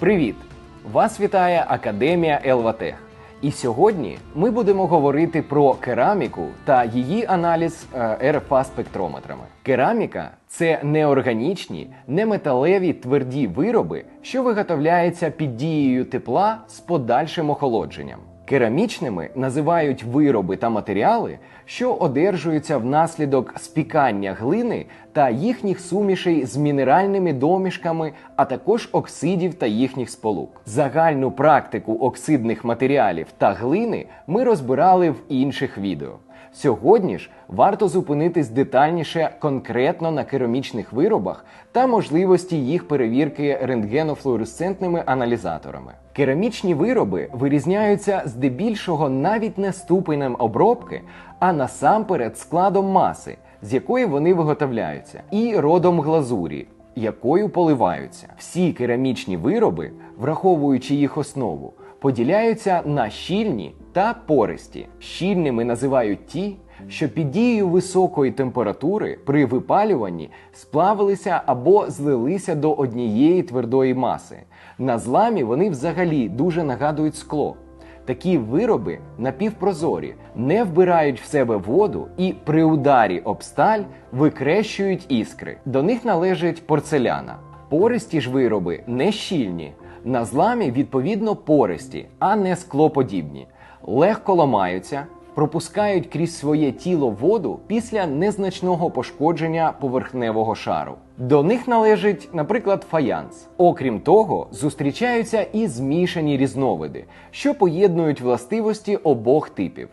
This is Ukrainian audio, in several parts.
Привіт! Вас вітає Академія Елватех. І сьогодні ми будемо говорити про кераміку та її аналіз е, РФА спектрометрами. Кераміка це неорганічні, неметалеві тверді вироби, що виготовляються під дією тепла з подальшим охолодженням. Керамічними називають вироби та матеріали, що одержуються внаслідок спікання глини та їхніх сумішей з мінеральними домішками, а також оксидів та їхніх сполук. Загальну практику оксидних матеріалів та глини ми розбирали в інших відео. Сьогодні ж варто зупинитись детальніше конкретно на керамічних виробах та можливості їх перевірки рентгенофлуоресцентними аналізаторами. Керамічні вироби вирізняються здебільшого навіть не ступенем обробки, а насамперед складом маси, з якої вони виготовляються, і родом глазурі, якою поливаються. Всі керамічні вироби, враховуючи їх основу, поділяються на щільні та пористі. Щільними називають ті, що під дією високої температури при випалюванні сплавилися або злилися до однієї твердої маси. На зламі вони взагалі дуже нагадують скло. Такі вироби напівпрозорі, не вбирають в себе воду і при ударі об сталь викрещують іскри. До них належить порцеляна. Пористі ж вироби не щільні. На зламі відповідно пористі, а не склоподібні, легко ламаються, пропускають крізь своє тіло воду після незначного пошкодження поверхневого шару. До них належить, наприклад, фаянс. Окрім того, зустрічаються і змішані різновиди, що поєднують властивості обох типів.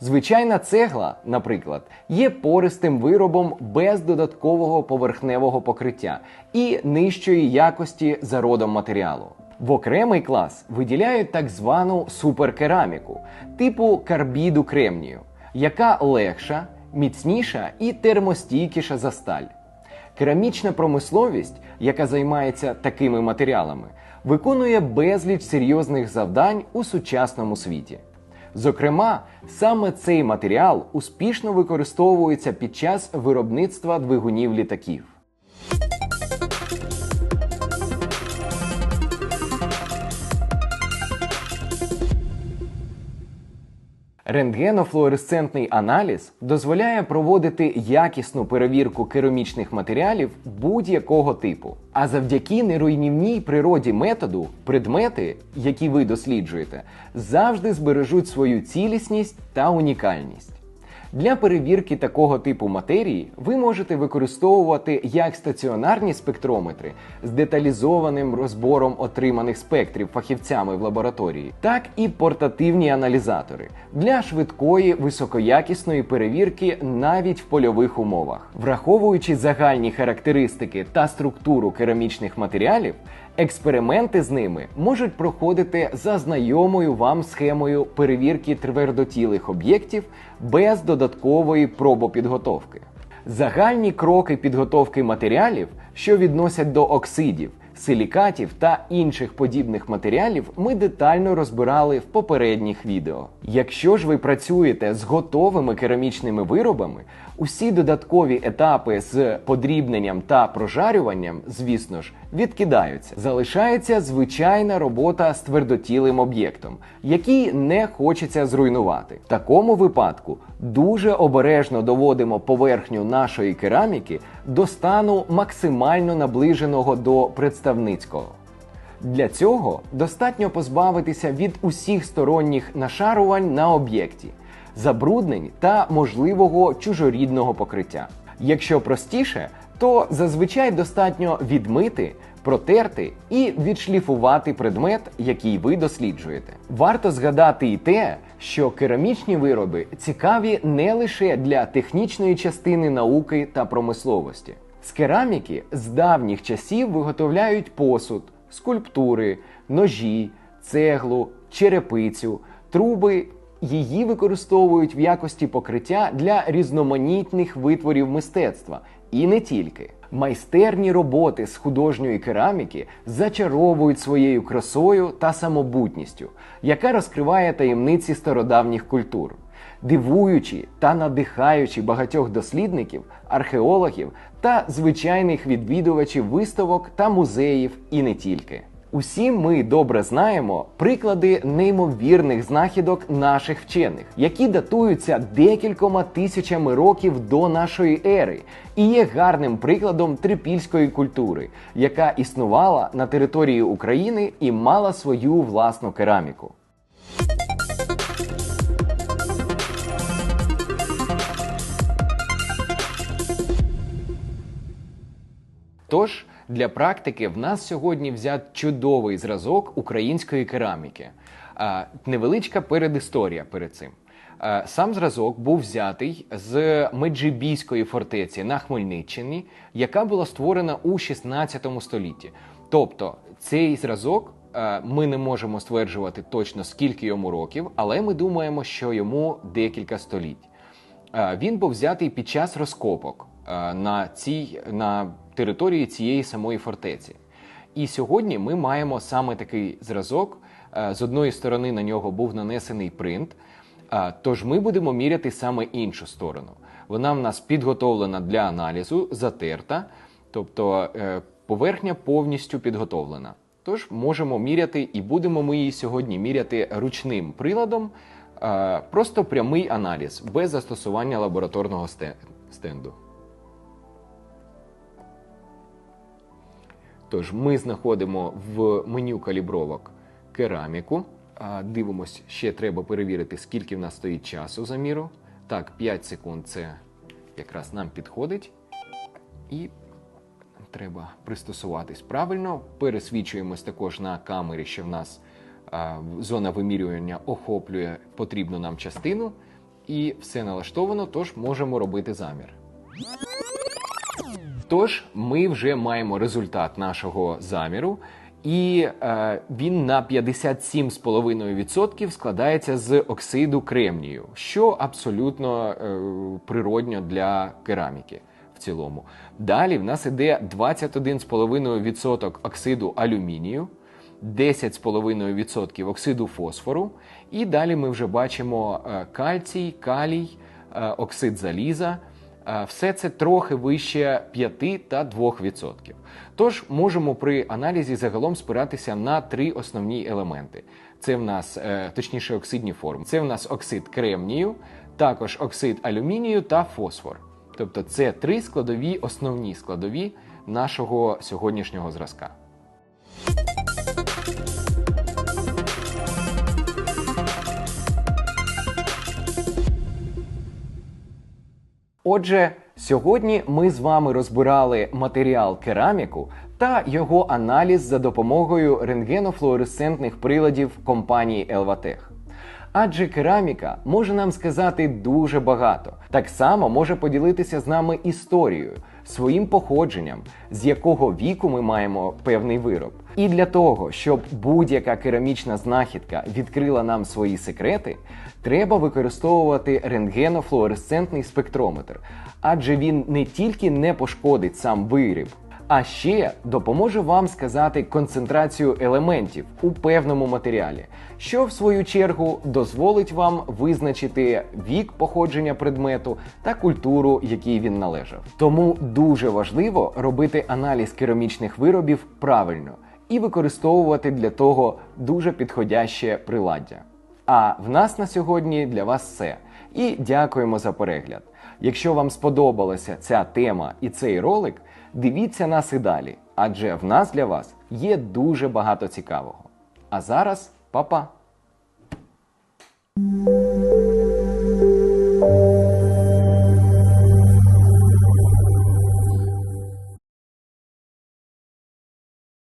Звичайна цегла, наприклад, є пористим виробом без додаткового поверхневого покриття і нижчої якості за родом матеріалу. В окремий клас виділяють так звану суперкераміку типу карбіду кремнію, яка легша, міцніша і термостійкіша за сталь. Керамічна промисловість, яка займається такими матеріалами, виконує безліч серйозних завдань у сучасному світі. Зокрема, саме цей матеріал успішно використовується під час виробництва двигунів літаків. Рентгенофлуоресцентний аналіз дозволяє проводити якісну перевірку керамічних матеріалів будь-якого типу. А завдяки неруйнівній природі методу, предмети, які ви досліджуєте, завжди збережуть свою цілісність та унікальність. Для перевірки такого типу матерії ви можете використовувати як стаціонарні спектрометри з деталізованим розбором отриманих спектрів фахівцями в лабораторії, так і портативні аналізатори для швидкої високоякісної перевірки навіть в польових умовах. Враховуючи загальні характеристики та структуру керамічних матеріалів, експерименти з ними можуть проходити за знайомою вам схемою перевірки твердотілих об'єктів без додаткової пробопідготовки. Загальні кроки підготовки матеріалів, що відносять до оксидів, силікатів та інших подібних матеріалів, ми детально розбирали в попередніх відео. Якщо ж ви працюєте з готовими керамічними виробами, усі додаткові етапи з подрібненням та прожарюванням, звісно ж, відкидаються. Залишається звичайна робота з твердотілим об'єктом, який не хочеться зруйнувати. В такому випадку дуже обережно доводимо поверхню нашої кераміки до стану максимально наближеного до представницького. Для цього достатньо позбавитися від усіх сторонніх нашарувань на об'єкті, забруднень та можливого чужорідного покриття. Якщо простіше, то зазвичай достатньо відмити, протерти і відшліфувати предмет, який ви досліджуєте. Варто згадати і те, що керамічні вироби цікаві не лише для технічної частини науки та промисловості. З кераміки з давніх часів виготовляють посуд, скульптури, ножі, цеглу, черепицю, труби. Її використовують в якості покриття для різноманітних витворів мистецтва і не тільки. Майстерні роботи з художньої кераміки зачаровують своєю красою та самобутністю, яка розкриває таємниці стародавніх культур, дивуючи та надихаючи багатьох дослідників, археологів та звичайних відвідувачів виставок та музеїв і не тільки. Усі ми добре знаємо приклади неймовірних знахідок наших вчених, які датуються декількома тисячами років до нашої ери, і є гарним прикладом трипільської культури, яка існувала на території України і мала свою власну кераміку. Тож для практики в нас сьогодні взят чудовий зразок української кераміки. Невеличка передісторія перед цим. Сам зразок був взятий з Меджибійської фортеці на Хмельниччині, яка була створена у 16 столітті. Тобто цей зразок ми не можемо стверджувати точно скільки йому років, але ми думаємо, що йому декілька століть. Він був взятий під час розкопок на цій на території цієї самої фортеці. І сьогодні ми маємо саме такий зразок. Е, З одної сторони на нього був нанесений принт, е, тож ми будемо міряти саме іншу сторону. Вона в нас підготовлена для аналізу, затерта, тобто е, поверхня повністю підготовлена. Тож можемо міряти і будемо ми її сьогодні міряти ручним приладом, е, просто прямий аналіз без застосування лабораторного стенду. Тож ми знаходимо в меню калібровок кераміку. Дивимось, ще треба перевірити, скільки в нас стоїть часу заміру. Так, 5 секунд це якраз нам підходить. І треба пристосуватись правильно. Пересвічуємось також на камері, що в нас зона вимірювання охоплює потрібну нам частину. І все налаштовано, тож можемо робити замір. Тож ми вже маємо результат нашого заміру, і е, він на 57,5% складається з оксиду кремнію, що абсолютно е, природньо для кераміки в цілому. Далі в нас іде 21,5% оксиду алюмінію. 10,5% оксиду фосфору, і далі ми вже бачимо е, кальцій, калій, е, оксид заліза. Е, Все це трохи вище 5 та 2%. Тож можемо при аналізі загалом спиратися на три основні елементи: це в нас, е, точніше, оксидні форми. Це в нас оксид кремнію, також оксид алюмінію та фосфор. Тобто це три складові, основні складові нашого сьогоднішнього зразка. Отже, сьогодні ми з вами розбирали матеріал кераміку та його аналіз за допомогою рентгенофлуоресцентних приладів компанії Елватех. Адже кераміка може нам сказати дуже багато. Так само може поділитися з нами історією, своїм походженням, з якого віку ми маємо певний вироб. І для того, щоб будь-яка керамічна знахідка відкрила нам свої секрети, треба використовувати рентгенофлуоресцентний спектрометр, адже він не тільки не пошкодить сам виріб, а ще допоможе вам сказати концентрацію елементів у певному матеріалі, що в свою чергу дозволить вам визначити вік походження предмету та культуру, якій він належав. Тому дуже важливо робити аналіз керамічних виробів правильно і використовувати для того дуже підходяще приладдя. А в нас на сьогодні для вас все. І дякуємо за перегляд. Якщо вам сподобалася ця тема і цей ролик, дивіться нас і далі, адже в нас для вас є дуже багато цікавого. А зараз, па-па!